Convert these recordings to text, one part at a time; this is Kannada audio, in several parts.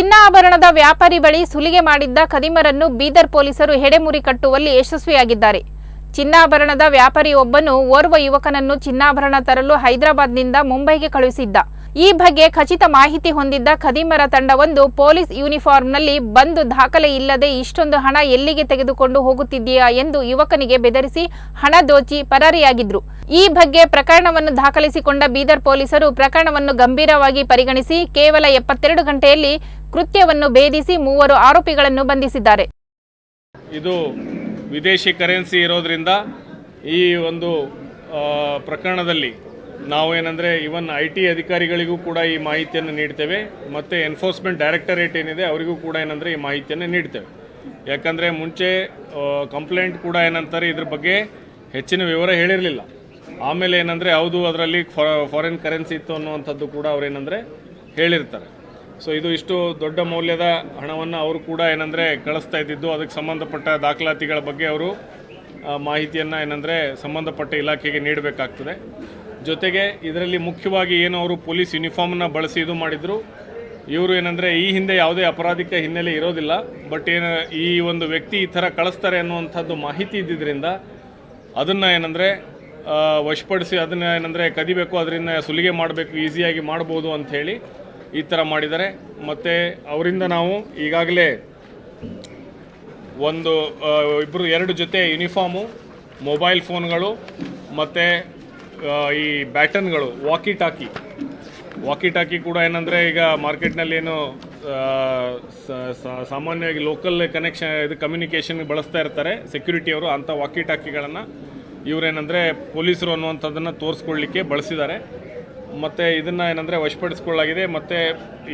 ಚಿನ್ನಾಭರಣದ ವ್ಯಾಪಾರಿ ಬಳಿ ಸುಲಿಗೆ ಮಾಡಿದ್ದ ಖದೀಮರನ್ನು ಬೀದರ್ ಪೊಲೀಸರು ಹೆಡೆಮುರಿ ಕಟ್ಟುವಲ್ಲಿ ಯಶಸ್ವಿಯಾಗಿದ್ದಾರೆ. ಚಿನ್ನಾಭರಣದ ವ್ಯಾಪಾರಿಯೊಬ್ಬನು ಓರ್ವ ಯುವಕನನ್ನು ಚಿನ್ನಾಭರಣ ತರಲು ಹೈದರಾಬಾದ್ನಿಂದ ಮುಂಬೈಗೆ ಕಳುಹಿಸಿದ್ದ. ಈ ಬಗ್ಗೆ ಖಚಿತ ಮಾಹಿತಿ ಹೊಂದಿದ್ದ ಖದೀಮರ ತಂಡವೊಂದು ಪೊಲೀಸ್ ಯೂನಿಫಾರ್ಮ್ನಲ್ಲಿ ಬಂದು ದಾಖಲೆ ಇಲ್ಲದೆ ಇಷ್ಟೊಂದು ಹಣ ಎಲ್ಲಿಗೆ ತೆಗೆದುಕೊಂಡು ಹೋಗುತ್ತಿದ್ದೀಯಾ ಎಂದು ಯುವಕನಿಗೆ ಬೆದರಿಸಿ ಹಣ ದೋಚಿ ಪರಾರಿಯಾಗಿದ್ರು. ಈ ಬಗ್ಗೆ ಪ್ರಕರಣವನ್ನು ದಾಖಲಿಸಿಕೊಂಡ ಬೀದರ್ ಪೊಲೀಸರು ಪ್ರಕರಣವನ್ನು ಗಂಭೀರವಾಗಿ ಪರಿಗಣಿಸಿ ಕೇವಲ ಎಪ್ಪತ್ತೆರಡು ಗಂಟೆಯಲ್ಲಿ ಕೃತ್ಯವನ್ನು ಭೇದಿಸಿ ಮೂವರು ಆರೋಪಿಗಳನ್ನು ಬಂಧಿಸಿದ್ದಾರೆ. ಇದು ವಿದೇಶಿ ಕರೆನ್ಸಿ ಇರೋದ್ರಿಂದ ಈ ಒಂದು ಪ್ರಕರಣದಲ್ಲಿ ನಾವು ನಾವೇನೆಂದರೆ ಇವನ್ ಐ ಟಿ ಅಧಿಕಾರಿಗಳಿಗೂ ಕೂಡ ಈ ಮಾಹಿತಿಯನ್ನು ನೀಡ್ತೇವೆ, ಮತ್ತು ಎನ್ಫೋರ್ಸ್ಮೆಂಟ್ ಡೈರೆಕ್ಟರೇಟ್ ಏನಿದೆ ಅವರಿಗೂ ಕೂಡ ಏನಂದರೆ ಈ ಮಾಹಿತಿಯನ್ನು ನೀಡ್ತೇವೆ. ಯಾಕಂದರೆ ಮುಂಚೆ ಕಂಪ್ಲೇಂಟ್ ಕೂಡ ಏನಂತಾರೆ ಇದ್ರ ಬಗ್ಗೆ ಹೆಚ್ಚಿನ ವಿವರ ಹೇಳಿರಲಿಲ್ಲ. ಆಮೇಲೆ ಏನಂದರೆ ಹೌದು, ಅದರಲ್ಲಿ ಫಾರಿನ್ ಕರೆನ್ಸಿ ಇತ್ತು ಅನ್ನುವಂಥದ್ದು ಕೂಡ ಅವರೇನೆಂದರೆ ಹೇಳಿರ್ತಾರೆ. ಸೊ ಇದು ಇಷ್ಟು ದೊಡ್ಡ ಮೌಲ್ಯದ ಹಣವನ್ನು ಅವರು ಕೂಡ ಏನಂದರೆ ಕಳಿಸ್ತಾ ಇದ್ದಿದ್ದು. ಅದಕ್ಕೆ ಸಂಬಂಧಪಟ್ಟ ದಾಖಲಾತಿಗಳ ಬಗ್ಗೆ ಅವರು ಮಾಹಿತಿಯನ್ನು ಏನಂದರೆ ಸಂಬಂಧಪಟ್ಟ ಇಲಾಖೆಗೆ ನೀಡಬೇಕಾಗ್ತದೆ. ಜೊತೆಗೆ ಇದರಲ್ಲಿ ಮುಖ್ಯವಾಗಿ ಏನು ಅವರು ಪೊಲೀಸ್ ಯೂನಿಫಾರ್ಮನ್ನ ಬಳಸಿ ಇದು ಮಾಡಿದರು. ಇವರು ಏನಂದರೆ ಈ ಹಿಂದೆ ಯಾವುದೇ ಅಪರಾಧಿಕ ಹಿನ್ನೆಲೆ ಇರೋದಿಲ್ಲ. ಬಟ್ ಏನು, ಈ ಒಂದು ವ್ಯಕ್ತಿ ಈ ಥರ ಕಳಿಸ್ತಾರೆ ಅನ್ನುವಂಥದ್ದು ಮಾಹಿತಿ ಇದ್ದಿದ್ದರಿಂದ ಅದನ್ನು ಏನಂದರೆ ವಶಪಡಿಸಿ ಅದನ್ನು ಏನಂದರೆ ಕದಿಬೇಕು, ಅದರಿಂದ ಸುಲಿಗೆ ಮಾಡಬೇಕು, ಈಸಿಯಾಗಿ ಮಾಡ್ಬೋದು ಅಂಥೇಳಿ ಈ ಥರ ಮಾಡಿದ್ದಾರೆ. ಮತ್ತು ಅವರಿಂದ ನಾವು ಈಗಾಗಲೇ ಒಂದು ಇಬ್ಬರು ಎರಡು ಜೊತೆ ಯೂನಿಫಾರ್ಮು ಮೊಬೈಲ್ ಫೋನ್ಗಳು ಮತ್ತು ಈ ಬ್ಯಾಟನ್ಗಳು ವಾಕಿ ಟಾಕಿ ವಾಕಿ ಟಾಕಿ ಕೂಡ ಏನಂದರೆ ಈಗ ಮಾರ್ಕೆಟ್ನಲ್ಲಿ ಏನು ಸಾಮಾನ್ಯವಾಗಿ ಲೋಕಲ್ ಕನೆಕ್ಷನ್ ಇದು ಕಮ್ಯುನಿಕೇಷನ್ ಬಳಸ್ತಾ ಇರ್ತಾರೆ. ಸೆಕ್ಯೂರಿಟಿಯವರು ಅಂಥ ವಾಕಿ ಟಾಕಿಗಳನ್ನು ಇವರೇನಂದರೆ ಪೊಲೀಸರು ಅನ್ನುವಂಥದ್ದನ್ನು ತೋರಿಸ್ಕೊಳ್ಳಿಕ್ಕೆ ಬಳಸಿದ್ದಾರೆ. ಮತ್ತು ಇದನ್ನು ಏನಂದರೆ ವಶಪಡಿಸ್ಕೊಳ್ಳಲಾಗಿದೆ. ಮತ್ತು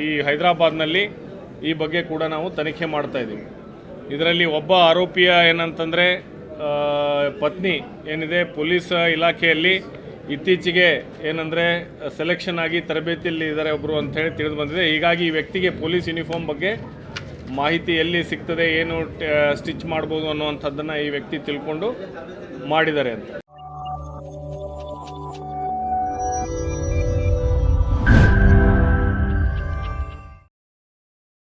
ಈ ಹೈದರಾಬಾದ್ನಲ್ಲಿ ಈ ಬಗ್ಗೆ ಕೂಡ ನಾವು ತನಿಖೆ ಮಾಡ್ತಾ ಇದ್ದೀವಿ. ಇದರಲ್ಲಿ ಒಬ್ಬ ಆರೋಪಿಯ ಏನಂತಂದರೆ ಪತ್ನಿ ಏನಿದೆ, ಪೊಲೀಸ್ ಇಲಾಖೆಯಲ್ಲಿ ಇತ್ತೀಚೆಗೆ ಏನಂದರೆ ಸೆಲೆಕ್ಷನ್ ಆಗಿ ತರಬೇತಿಯಲ್ಲಿ ಇದ್ದಾರೆ ಒಬ್ಬರು ಅಂಥೇಳಿ ತಿಳಿದು ಬಂದಿದೆ. ಹೀಗಾಗಿ ಈ ವ್ಯಕ್ತಿಗೆ ಪೊಲೀಸ್ ಯೂನಿಫಾರ್ಮ್ ಬಗ್ಗೆ ಮಾಹಿತಿ ಎಲ್ಲಿ ಸಿಗ್ತದೆ, ಏನು ಸ್ಟಿಚ್ ಮಾಡ್ಬೋದು ಅನ್ನುವಂಥದ್ದನ್ನು ಈ ವ್ಯಕ್ತಿ ತಿಳ್ಕೊಂಡು ಮಾಡಿದ್ದಾರೆ ಅಂತ.